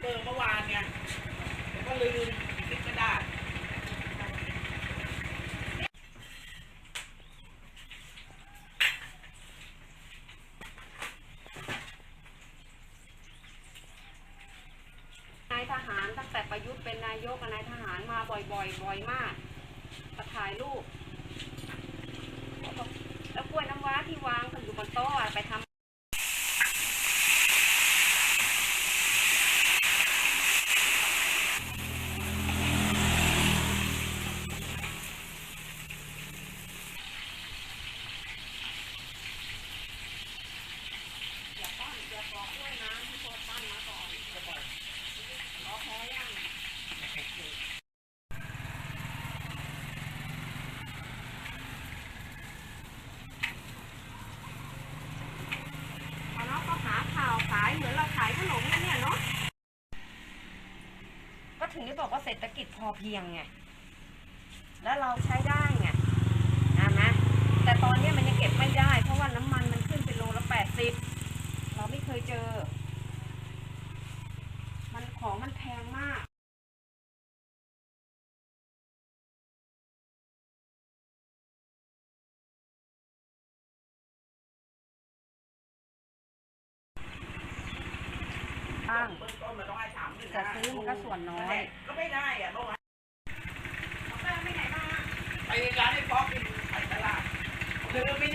เบอร์เมื่อวานไงแล้วก็ลืมติดกระดาษนายทหารตั้งแต่ประยุทธ์เป็นนายกกับนายทหารมาบ่อยๆบ่อยมากมาถ่ายรูป แล้วกล้วยน้ำว้าที่วางกันอยู่บนโต๊ะอะไปทำ อย่าปั้นอย่าปอกกล้วยน้ำที่โคตรปั้นมาก่อนขอแพ้ยัง เอาเนาะก็หาข่าวขายเหมือนเราขายขนมกันเนี่ยเนาะ ก็ถึงได้บอกว่าเศรษฐกิจพอเพียงไง แล้วเราใช้ได้ไงนะไหมแต่ตอนเนี้ยมันยังเก็บไม่ได้ เพราะว่าน้ำมันมันขึ้นเป็นโลละแปดสิบ เราไม่เคยเจอ มัน ของมันแพงมากบ้างเบื้องต้นมันต้องให้สามหมื่นจะซื้อมันก็ส่วนน้อย ก็ไม่ได้อะเมื่อวานไปไหนมาไปร้านไอ้ป๊อกกินไข่ตลาดคือไม่ได้